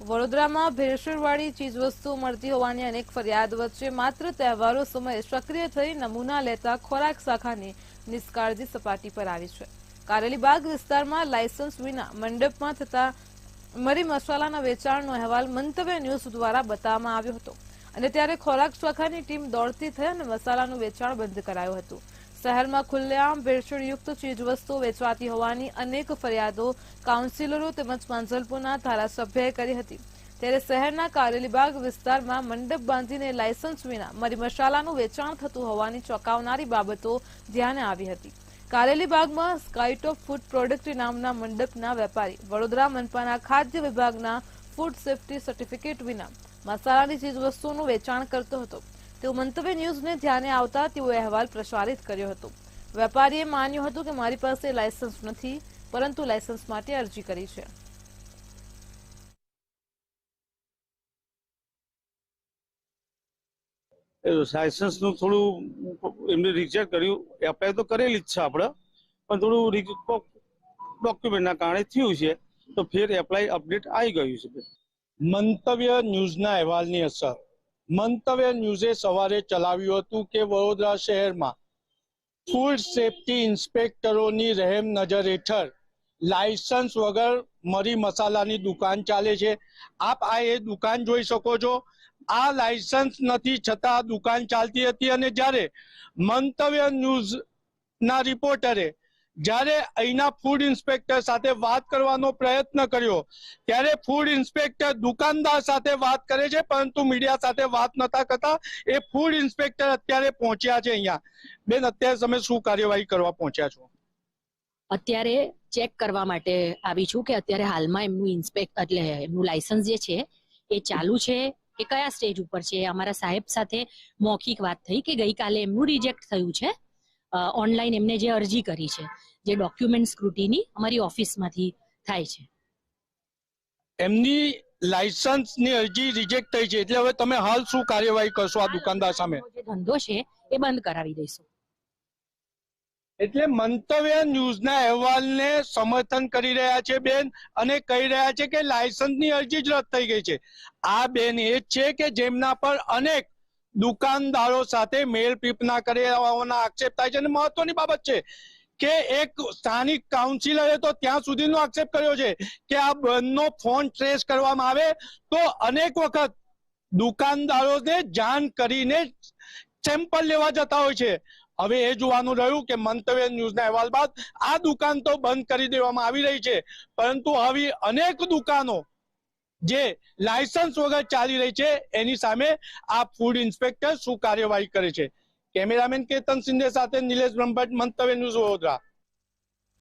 વડોદરામાં ભેળસેળવાળી ચીજવસ્તુઓ મળતી હોવાની અનેક ફરિયાદ વચ્ચે માત્ર તહેવારો સમયે સક્રિય થઈ નમૂના લેતા ખોરાક શાખાની નિષ્કાળજી સપાટી પર આવી છે. કારેલીબાગ વિસ્તારમાં લાયસન્સ વિના મંડપમાં થતા મરી મસાલાના વેચાણનો અહેવાલ મંતવ્ય ન્યૂઝ દ્વારા બતાવવામાં આવ્યો હતો. અને ત્યારે ખોરાક શાખાની ટીમ દોડતી થઈ અને મસાલાનું વેચાણ બંધ કરાયું હતું. શહેરમાં ખુલ્લેઆમ ભેળસેળયુક્ત ચીજવસ્તુઓ વેચવાતી હોવાની અનેક ફરિયાદો કાઉન્સિલરો તેમજ માંજલપુરના ધારાસભ્યએ કરી હતી. ત્યારે શહેરના કારેલીબાગ વિસ્તારમાં મંડપ બાંધીને લાયસન્સ વિના મરી મસાલાનું વેચાણ થતું હોવાની ચોંકાવનારી બાબતો ધ્યાને આવી હતી. કારેલીબાગમાં સ્કાઇટ ઓફ ફૂડ પ્રોડક્ટ નામના મંડપના વેપારી વડોદરા મનપાના ખાદ્ય વિભાગના ફૂડ સેફટી સર્ટિફિકેટ વિના મસાલાની ચીજવસ્તુઓનું વેચાણ કરતો હતો. તેઓ મંતવ્ય ન્યૂઝને ધ્યાને આવતા તેઓ અહેવાલ પ્રસારિત કર્યો હતો. વેપારીએ માન્યું હતું કે મારી પાસે લાયસન્સ નથી પરંતુ લાયસન્સ માટે અરજી કરી છે. લાયસન્સનું થોડું એમને રિજેક્ટ કર્યું. એપ્લાય તો કરેલી જ છે આપણે પણ થોડું ડોક્યુમેન્ટના કારણે થયું છે તો ફેર એપ્લાય અપડેટ આવી ગયું છે. મંતવ્ય ન્યૂઝના અહેવાલની અસર. મંતવ્ય ન્યૂઝે સવારે ચલાવ્યું હતું કે વડોદરા શહેરમાં ફૂડ સેફટી ઇન્સ્પેક્ટરોની રહેમ નજર હેઠળ લાયસન્સ વગર મરી મસાલાની દુકાન ચાલે છે. આપ આ એ દુકાન જોઈ શકો છો. આ લાયસન્સ નથી, છતાં દુકાન ચાલતી હતી અને જ્યારે મંતવ્ય ન્યૂઝ ના રિપોર્ટરે જ્યારે અહીંના ફૂડ ઇન્સ્પેક્ટર સાથે વાત કરવાનો પ્રયત્ન કર્યો, ત્યારે ફૂડ ઇન્સ્પેક્ટર દુકાનદાર સાથે વાત કરે છે, પરંતુ મીડિયા સાથે વાત નતા કરતા. એ ફૂડ ઇન્સ્પેક્ટર અત્યારે પહોંચ્યા છે અહીંયા. બેન, અત્યારે તમે શું કાર્યવાહી કરવા પહોંચ્યા છો? અત્યારે ચેક કરવા માટે આવી છું કે અત્યારે હાલમાં એમનું ઇન્સ્પેક્ટ એટલે એમનું લાયસન્સ જે છે, એ ચાલુ છે કે કયા સ્ટેજ ઉપર છે? અમારા સાહેબ સાથે મૌખિક વાત થઈ કે ગઈકાલે એમનું રિજેક્ટ થયું છે. ઓનલાઈન એમને જે અરજી કરી છે. જે ડોક્યુમેન્ટ સ્ક્રુટીની અમારી ઓફિસમાંથી થાય છે. એમની લાયસન્સની અરજી રિજેક્ટ થઈ છે એટલે હવે તમે હાલ શું કાર્યવાહી કરશો આ દુકાનદાર સામે? જે ધંધો છે એ બંધ કરાવી દઈશું. એટલે મંતવ્ય ન્યૂઝના અહેવાલને સમર્થન કરી રહ્યા છે બેન અને કહી રહ્યા છે કે લાયસન્સની અરજી જ રદ થઈ ગઈ છે. આ બેન એ છે કે જેમના પર અનેક દુકાનદારો સાથે મેલ પીપના કર્યાના આક્ષેપ થાય છે અને મહત્વની બાબત છે. કે એક સ્થાનિક કાઉન્સિલરે તો ત્યાં સુધીનો આક્ષેપ કર્યો છે કે આ બંધનો ફોન ટ્રેસ કરવામાં આવે તો અનેક વખત દુકાનદારોને જાણ કરીને સેમ્પલ લેવા જતા હોય છે. હવે એ જોવાનું રહ્યું કે મંતવ્ય ન્યૂઝના અહેવાલ બાદ આ દુકાન તો બંધ કરી દેવામાં આવી રહી છે. પરંતુ આવી અનેક દુકાનો જે લાયસન્સ વગર ચાલી રહી છે, એની સામે આ ફૂડ ઇન્સ્પેક્ટર શું કાર્યવાહી કરે છે? કેમેરામેન કેતન સિંધે સાથે નિલેશ બ્રહ્મભટ્ટ મંતવ્ય ન્યૂઝ વડોદરા.